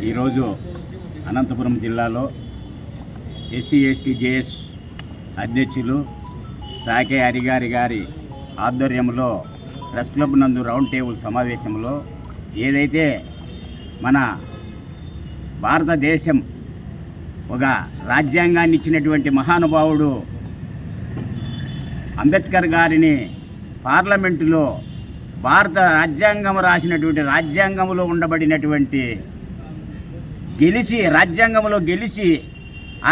ఈరోజు అనంతపురం జిల్లాలో SC ST JS అధ్యక్షులు సాకే హరిగారి గారి ఆధ్వర్యంలో ప్రెస్ క్లబ్ నందు రౌండ్ టేబుల్ సమావేశంలో ఏదైతే మన భారతదేశం ఒక రాజ్యాంగాన్ని ఇచ్చినటువంటి మహానుభావుడు అంబేద్కర్ గారిని పార్లమెంటులో భారత రాజ్యాంగం రాసినటువంటి రాజ్యాంగంలో ఉండబడినటువంటి గెలిచి రాజ్యాంగంలో గెలిచి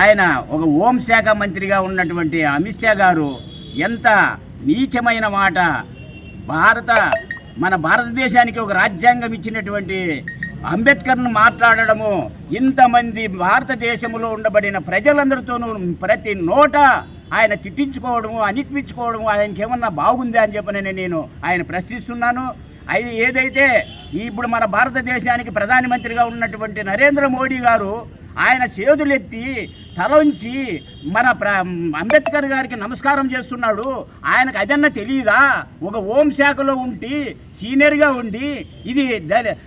ఆయన ఒక హోంశాఖ మంత్రిగా ఉన్నటువంటి అమిత్ షా గారు ఎంత నీచమైన మాట. భారత మన భారతదేశానికి ఒక రాజ్యాంగం ఇచ్చినటువంటి అంబేద్కర్ను మాట్లాడడము ఇంతమంది భారతదేశంలో ఉండబడిన ప్రజలందరితోనూ ప్రతి నోట ఆయన తిట్టించుకోవడము అనిపించుకోవడము ఆయనకి ఏమన్నా బాగుందా అని చెప్పని నేను ఆయన ప్రశ్నిస్తున్నాను. అది ఏదైతే ఇప్పుడు మన భారతదేశానికి ప్రధానమంత్రిగా ఉన్నటువంటి నరేంద్ర మోడీ గారు ఆయన చేతులెత్తి తలంచి మన అంబేద్కర్ గారికి నమస్కారం చేస్తున్నాడు. ఆయనకు అదన్నా తెలియదా ఒక హోం శాఖలో ఉండి సీనియర్గా ఉండి ఇది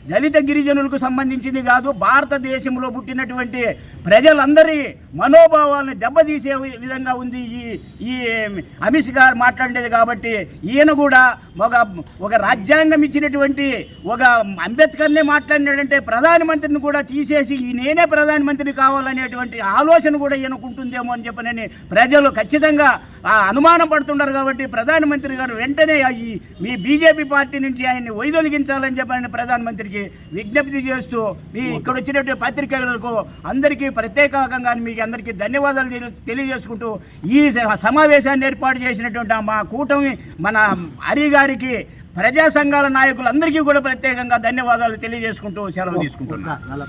దళిత గిరిజనులకు సంబంధించింది కాదు భారతదేశంలో పుట్టినటువంటి ప్రజలందరి మనోభావాలను దెబ్బతీసే విధంగా ఉంది ఈ ఈ అమిత్ గారు మాట్లాడేది కాబట్టి ఈయన కూడా ఒక ఒక రాజ్యాంగం ఇచ్చినటువంటి ఒక అంబేద్కర్నే మాట్లాడినాడంటే ప్రధానమంత్రిని కూడా తీసేసి ఈ నేనే ప్రధానమంత్రి కావాలనేటువంటి ఆలోచన కూడా ఈయనకుంటుందేమో అని చెప్పనని ప్రజలు ఖచ్చితంగా ఆ అనుమానం పడుతున్నారు కాబట్టి ప్రధానమంత్రి గారు వెంటనే ఈ మీ బీజేపీ పార్టీ నుంచి ఆయన్ని వైదొలిగించాలని చెప్పని ప్రధానమంత్రికి విజ్ఞప్తి చేస్తూ మీ ఇక్కడ వచ్చినటువంటి పత్రికలకు అందరికీ ప్రత్యేకంగా మీకు అందరికీ ధన్యవాదాలు తెలి- తెలియజేసుకుంటూ ఈ సమావేశాన్ని ఏర్పాటు చేసినటువంటి మా కూటమి మన హరి గారికి ప్రజా సంఘాల నాయకులందరికీ కూడా ప్రత్యేకంగా ధన్యవాదాలు తెలియజేసుకుంటూ సెలవు తీసుకుంటున్నాను